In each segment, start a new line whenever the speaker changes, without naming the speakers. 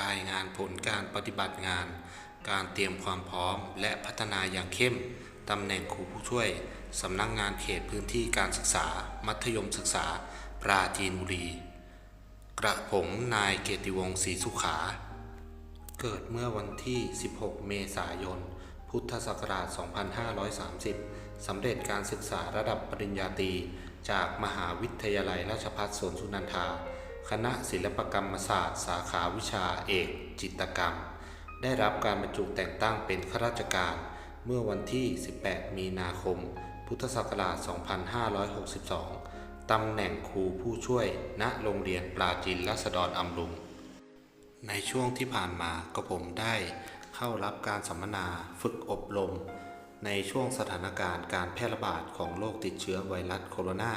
รายงานผลการปฏิบัติงาน การเตรียมความพร้อม และพัฒนาอย่างเข้มตำแหน่งครูผู้ช่วยสำนักงงานเขตพื้นที่การศึกษา มัธยมศึกษา ปราจีนบุรี กระผมนายเกติวงศ์ศรีสุขา เกิดเมื่อวันที่ 16 เมษายน พุทธศักราช 2530 สำเร็จการศึกษาระดับปริญญาตรีจากมหาวิทยาลัยราชภัฏสวนสุนันทา คณะศิลปกรรมศาสตร์ สาขาวิชาเอก จิตกรรม ได้รับการบรรจุแต่งตั้งเป็นข้าราชการ เมื่อวันที่ 18 มีนาคม พุทธศักราช 2562 ตำแหน่งครูผู้ช่วย ณ โรงเรียนปราจีนรัษฎรอำรุง ในช่วงที่ผ่านมาก็ผมได้เข้ารับการสัมมนาฝึกอบรม ในช่วงสถานการณ์การแพร่ระบาดของโรคติดเชื้อไวรัสโคโรนา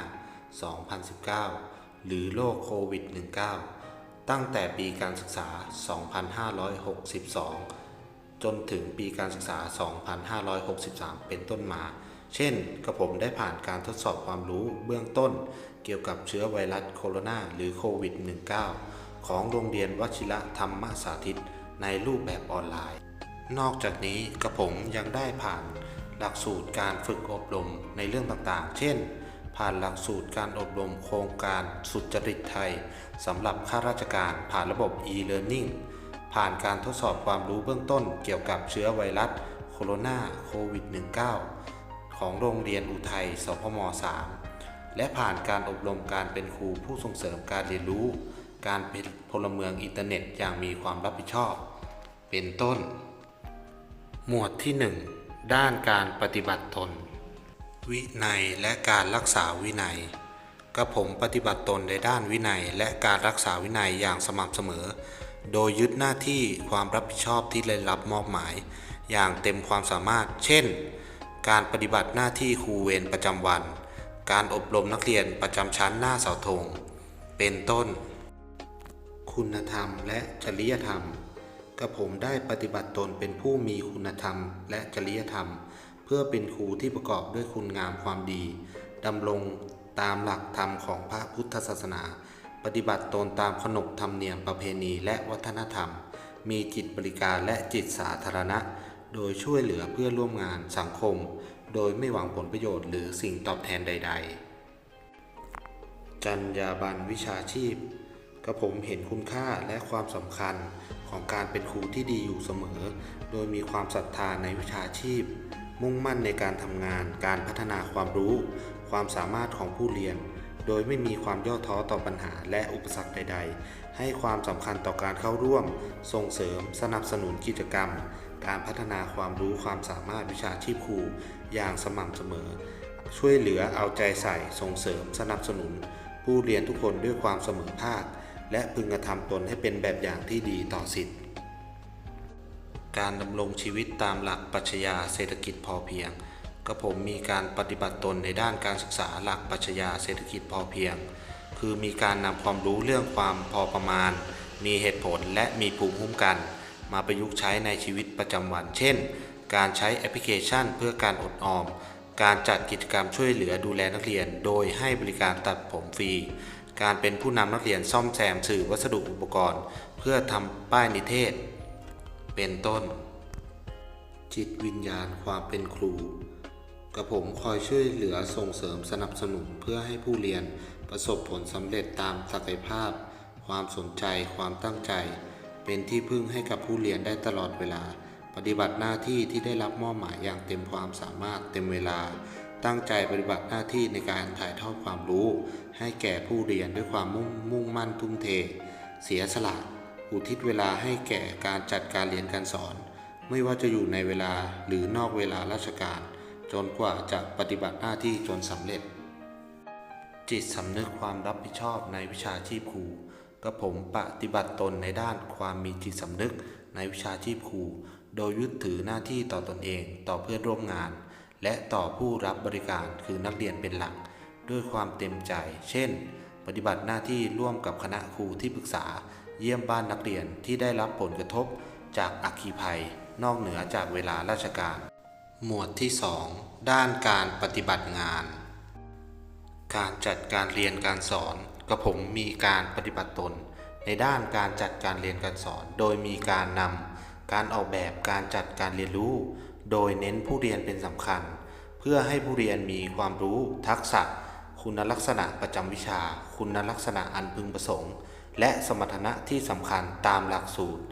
2019 หรือโรคโควิด -19 ตั้งแต่ปีการศึกษา 2562 จนถึงปีการศึกษา 2563 เป็นต้นมา เช่นกระผมได้ผ่านการทดสอบความรู้เบื้องต้น เกี่ยวกับเชื้อไวรัสโคโรนาหรือโควิด -19 ของโรงเรียนวชิระธรรมสาธิต ในรูปแบบออนไลน์ นอกจากนี้กระผมยังได้ผ่านหลักสูตรการฝึกอบรมในเรื่องต่างๆ เช่น ผ่านหลักสูตรการอบรมโครงการสุจริตไทยสำหรับข้าราชการผ่านระบบ e-learning ผ่านการทดสอบความรู้เบื้องต้นเกี่ยวกับเชื้อไวรัสโคโรนาโควิด -19 ของโรงเรียนอุทัย สพม 3 และผ่านการอบรมการเป็นครูผู้ส่งเสริมการเรียนรู้ การเป็นพลเมืองอินเทอร์เน็ตอย่างมีความรับผิดชอบ เป็นต้น หมวดที่ 1 ด้านการปฏิบัติตน วินัยและการรักษาวินัยกระผมปฏิบัติตนในด้านวินัย และการรักษาวินัยอย่างสม่ำเสมอ โดยยึดหน้าที่ความรับผิดชอบที่ได้รับมอบหมาย อย่างเต็มความสามารถ เช่น การปฏิบัติหน้าที่ครูเวรประจำวัน การอบรมนักเรียนประจำชั้นหน้าเสาธง เป็นต้น คุณธรรมและจริยธรรมกระผมได้ปฏิบัติตนเป็นผู้มีคุณธรรมและจริยธรรม เพื่อเป็นครูที่ประกอบด้วยคุณงามความดีดำรงตามหลักธรรมของพระพุทธศาสนา ปฏิบัติตนตามขนบธรรมเนียมประเพณีและวัฒนธรรม มีจิตบริการและจิตสาธารณะ โดยช่วยเหลือเพื่อร่วมงานสังคม โดยไม่หวังผลประโยชน์หรือสิ่งตอบแทนใด ๆ จรรยาบรรณวิชาชีพกระผมเห็นคุณค่าและความสำคัญของการเป็นครูที่ดีอยู่เสมอ โดยมีความศรัทธาในวิชาชีพ มุ่งมั่นในการทำงาน การพัฒนาความรู้ ความสามารถของผู้เรียน โดยไม่มีความย่อท้อต่อปัญหาและอุปสรรคใด ๆ ให้ความสำคัญต่อการเข้าร่วม ส่งเสริม สนับสนุนกิจกรรม การพัฒนาความรู้ความสามารถวิชาชีพครูอย่างสม่ำเสมอ ช่วยเหลือเอาใจใส่ ส่งเสริม สนับสนุน ผู้เรียนทุกคนด้วยความเสมอภาค และพึงกระทำตนให้เป็นแบบอย่างที่ดีต่อสิทธิ์ การดำรงชีวิตตามหลักปรัชญาเศรษฐกิจพอเพียงกระผมมีการปฏิบัติตนในด้านการศึกษาหลักปรัชญาเศรษฐกิจพอเพียง คือมีการนำความรู้เรื่องความพอประมาณ มีเหตุผลและมีภูมิคุ้มกัน มาประยุกต์ใช้ในชีวิตประจำวัน เช่น การใช้แอปพลิเคชันเพื่อการอดออม การจัดกิจกรรมช่วยเหลือดูแลนักเรียน โดยให้บริการตัดผมฟรี การเป็นผู้นำนักเรียนซ่อมแซมสื่อวัสดุอุปกรณ์ เพื่อทำป้ายนิเทศ เป็นต้น จิตวิญญาณความเป็นครู กระผมคอยช่วยเหลือส่งเสริมสนับสนุนเพื่อให้ผู้เรียนประสบผลสำเร็จตามศักยภาพ ความสนใจ ความตั้งใจ เป็นที่พึ่งให้กับผู้เรียนได้ตลอดเวลา ปฏิบัติหน้าที่ที่ได้รับมอบหมายอย่างเต็มความสามารถเต็มเวลา ตั้งใจปฏิบัติหน้าที่ในการถ่ายทอดความรู้ ให้แก่ผู้เรียนด้วยความมุ่งมุ่งมั่นทุ่มเท เสียสละ อุทิศเวลาให้แก่การจัดการเรียนการสอน ไม่ว่าจะอยู่ในเวลาหรือนอกเวลาราชการ จนกว่าจะปฏิบัติหน้าที่จนสำเร็จ จิตสำนึกความรับผิดชอบในวิชาชีพครูกระผมปฏิบัติตนในด้านความมีจิตสำนึกในวิชาชีพครูโดยยึดถือหน้าที่ต่อตอนเองต่อเพื่อนร่วมงาน และต่อผู้รับบริการคือนักเรียนเป็นหลัก ด้วยความเต็มใจ เช่น ปฏิบัติหน้าที่ร่วมกับคณะครูที่ปรึกษา เยี่ยมบ้านนักเรียนที่ได้รับผลกระทบจากอัคคีภัย นอกเหนือจากเวลาราชการ หมวดที่ 2 ด้านการปฏิบัติงาน การจัดการเรียนการสอนกระผมมีการปฏิบัติตน ในด้านการจัดการเรียนการสอน โดยมีการนำการออกแบบการจัดการเรียนรู้ โดยเน้นผู้เรียนเป็นสำคัญ เพื่อให้ผู้เรียนมีความรู้ ทักษะ คุณลักษณะประจำวิชา คุณลักษณะอันพึงประสงค์ และสมรรถนะที่สำคัญตามหลักสูตร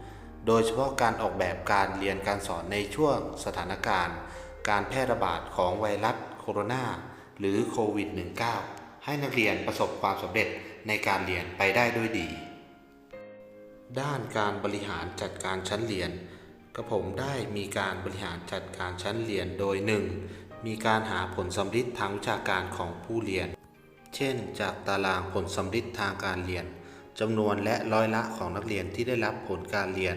โดยเฉพาะการออกแบบการเรียนการสอนในช่วงสถานการณ์ การแพร่ระบาดของไวรัสโคโรนาหรือโควิด -19 ให้นักเรียนประสบความสำเร็จในการเรียนไปได้ด้วยดี ด้านการบริหารจัดการชั้นเรียนกระผมได้มีการบริหารจัดการชั้นเรียนโดย 1. มีการหาผลสำลิดทางวิชาการของผู้เรียน เช่น จากตารางผลสำลิดทางการเรียน จำนวนและร้อยละของนักเรียนที่ได้รับผลการเรียน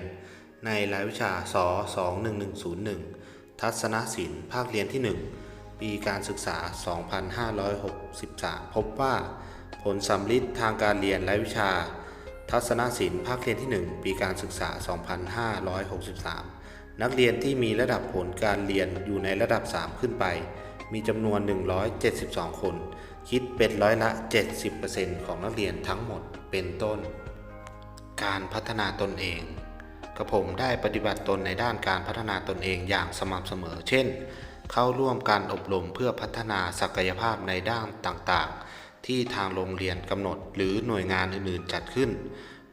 ในรายวิชาส21101 ทัศนศิลป์ภาคเรียนที่ 1 ปีการศึกษา 2563 พบว่า ผลสำลิดทางการเรียนรายวิชา ทัศนศิลป์ภาคเรียนที่ 1 ปีการศึกษา 2563 นักเรียนที่มีระดับผลการเรียนอยู่ในระดับ 3 ขึ้นไป มีจำนวน 172 คน คิดเป็นร้อยละ 70%ของนักเรียนทั้งหมดเป็นต้น การพัฒนาตนเองกระผมได้ปฏิบัติตนในด้านการพัฒนาตนเองอย่างสม่ำเสมอ เช่น เข้าร่วมการอบรมเพื่อพัฒนาศักยภาพในด้านต่างๆ ที่ทางโรงเรียนกำหนดหรือหน่วยงานอื่นๆจัดขึ้น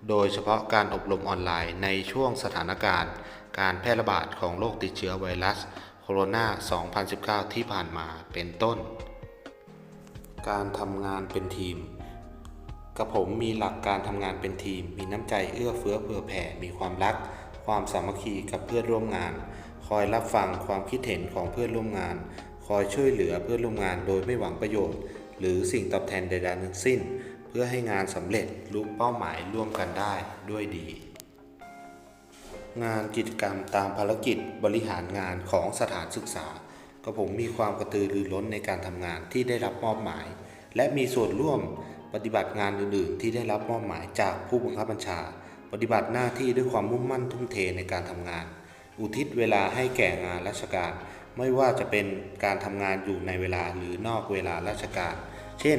โดยเฉพาะการอบรมออนไลน์ในช่วงสถานการณ์ การแพร่ระบาดของโรคติดเชื้อไวรัสโคโรนา 2019 ที่ผ่านมาเป็นต้น การทำงานเป็นทีมกระผมมีหลักการทำงานเป็นทีม มีน้ำใจเอื้อเฟื้อเผื่อแผ่ มีความรัก ความสามัคคีกับเพื่อนร่วมงาน คอยรับฟังความคิดเห็นของเพื่อนร่วมงาน คอยช่วยเหลือเพื่อนร่วมงานโดยไม่หวังประโยชน์ หรือสิ่งตอบแทนใดๆทั้งสิ้น เพื่อให้งานสำเร็จลุเป้าหมายร่วมกันได้ด้วยดี งานกิจกรรมตามภารกิจบริหารงานของสถานศึกษา กระผมมีความกระตือรือร้นในการทำงานที่ได้รับมอบหมาย และมีส่วนร่วมปฏิบัติงานอื่น ๆ ที่ได้รับมอบหมายจากผู้บังคับบัญชา ปฏิบัติหน้าที่ด้วยความมุ่งมั่นทุ่มเทในการทำงาน อุทิศเวลาให้แก่งานราชการ ไม่ว่าจะเป็นการทำงานอยู่ในเวลาหรือนอกเวลาราชการ เช่น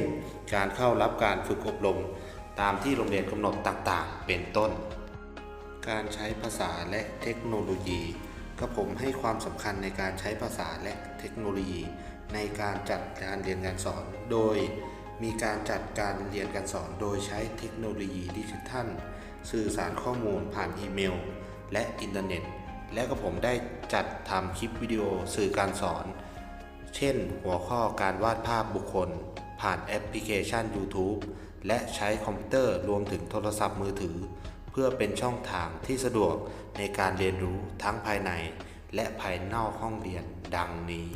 การเข้ารับการฝึกอบรม ตามที่โรงเรียนกำหนดต่าง ๆ เป็นต้น การใช้ภาษาและเทคโนโลยี กระผมให้ความสำคัญในการใช้ภาษาและเทคโนโลยี ในการจัดการเรียนการสอน โดยมีการจัดการเรียนการสอนโดยใช้เทคโนโลยีดิจิทัล สื่อสารข้อมูลผ่านอีเมล และอินเทอร์เน็ต และก็ผมได้จัดทำคลิปวิดีโอสื่อการสอน เช่น หัวข้อการวาดภาพบุคคล ผ่านแอปพลิเคชัน YouTube และใช้คอมพิวเตอร์รวมถึงโทรศัพท์มือถือ พื่อเป็นช่องทางที่สะดวกในการเรียนรู้ทั้งภายในและภายนอกห้องเรียนดังนี้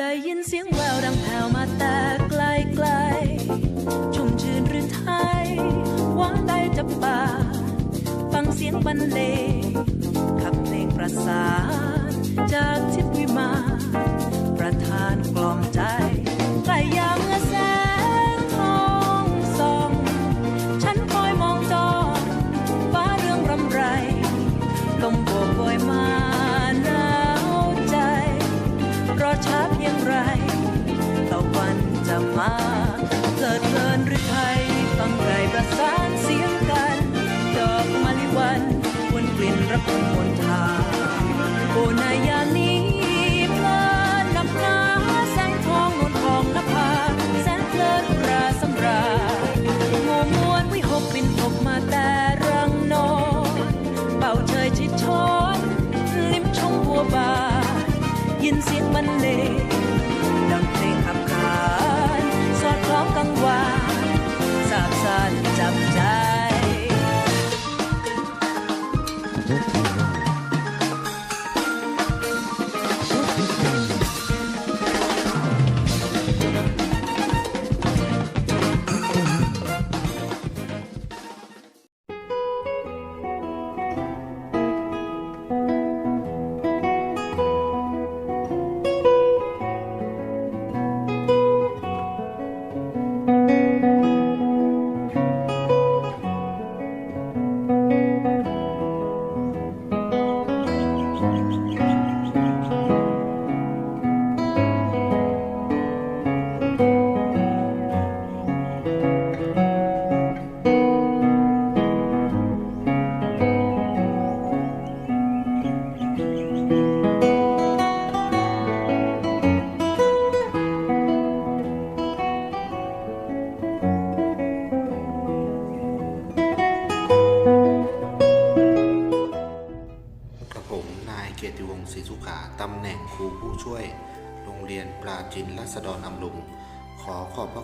ได้ยินเสียงแววดังแผ่วมาแต่ไกลไกลชุ่มชื่นรือไทยหวานได้จับป่าฟังเสียงบรรเลงขับเพลงประสานจากทิพวิมานประทานกล่อมใจใกล้ยาม มาเพลิดเพลินหรือไทยฟังไก่ประสานเสียงกัน ดอกมะลิวันวนกลิ่นระพุนมนทางโอ้นายานี้เพลินนำนาแสงทองนวลทองนภาแสนเพลินราสำราญโมมวนวิหกบินพบมาแต่รังนอนเป่าเชยชิดช้อน ลิ้มชมบัวบานยินเสียงบรรเลงดัง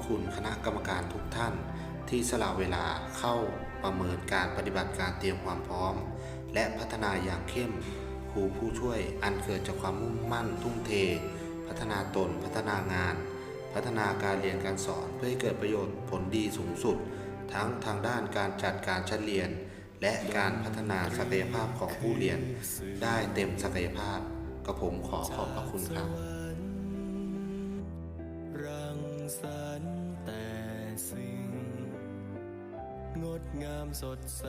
คุ
ณคณะกรรมการทุกท่าน ที่สละเวลาเข้าประเมินการปฏิบัติการเตรียมความพร้อม และพัฒนาอย่างเข้มครูผู้ช่วยอันเกิดจากความมุ่งมั่นทุ่มเท พัฒนาตน พัฒนางาน พัฒนาการเรียนการสอนเพื่อให้เกิดประโยชน์ผลดีสูงสุด ทั้งทางด้านการจัดการชั้นเรียน และการพัฒนาศักยภาพของผู้เรียน ได้เต็มศักยภาพกระผมขอขอบพระคุณครับ
รังสร ดงามสดใส